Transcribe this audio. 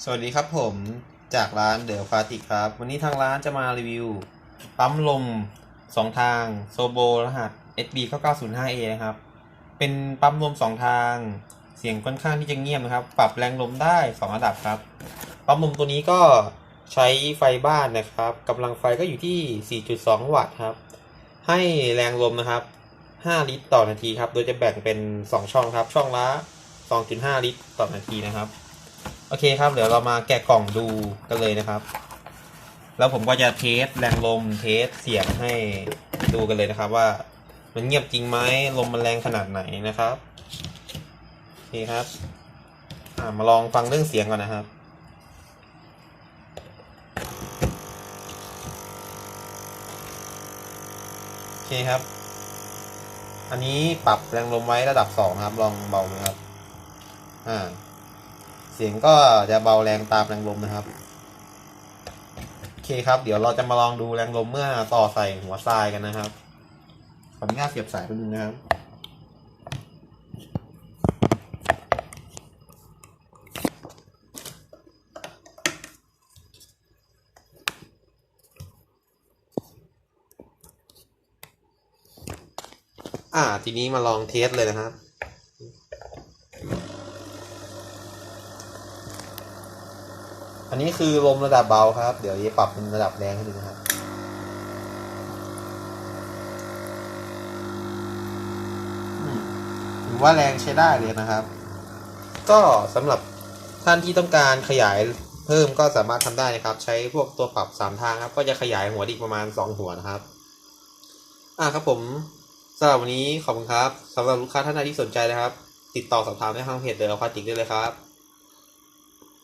สวัสดีครับผมจากร้านเด e ฟาติกครับ วันนี้ทางร้านจะมารีวิว ปั๊มลม 2 ทางโซโบรหัส SB 9905A นะครับ เป็นปั๊มลม 2 ทาง เสียงค่อนข้างที่จะเงียบนะครับ ปรับแรงลมได้ 2 ระดับครับ ปั๊มลมตัวนี้ก็ใช้ไฟบ้านนะครับกำลังไฟก็อยู่ที่ 4.2 วัตต์ครับ ให้แรงลมนะครับ 5 ลิตรต่อนาทีครับ โดยจะแบ่งเป็น 2 ช่องครับ ช่องละ 2.5 ลิตรต่อนาทีนะครับ โอเคครับ เดี๋ยวเรามาแกะกล่องดูกันเลยนะครับ แล้วผมก็จะเทสแรงลมเทสเสียงให้ดูกันเลยนะครับ ว่ามันเงียบจริงไหมลมมันแรงขนาดไหนนะครับโอเคครับอ่ามาลองฟังเรื่องเสียงก่อนนะครับโอเคครับ อันนี้ปรับแรงลมไว้ระดับสองครับ ลองเบาดูครับ อ่า เสียงก็จะเบาแรงตามแรงลมนะครับ โอเคครับ เดี๋ยวเราจะมาลองดูแรงลมเมื่อต่อใส่หัวทรายกันนะครับ ขออนุญาตเสียบสายแป๊บนึงนะครับอ่า ทีนี้มาลองเทสเลยนะครับ อันนี้คือลมระดับเบาครับ เดี๋ยวจะปรับเป็นระดับแรงให้ดูนะครับถือว่าแรงใช้ได้เลยนะครับ ก็สำหรับท่านที่ต้องการขยายเพิ่มก็สามารถทำได้นะครับ ใช้พวกตัวปรับสามทางครับ ก็จะขยายหัวดอีกประมาณสองหัวนะครับ อ่าครับผมสำหรับวันนี้ขอบคุณครับสำหรับลูกค้าท่านใดที่สนใจนะครับ ติดต่อสอบถามได้ทางเพจเดอะควาติกได้เลยครับ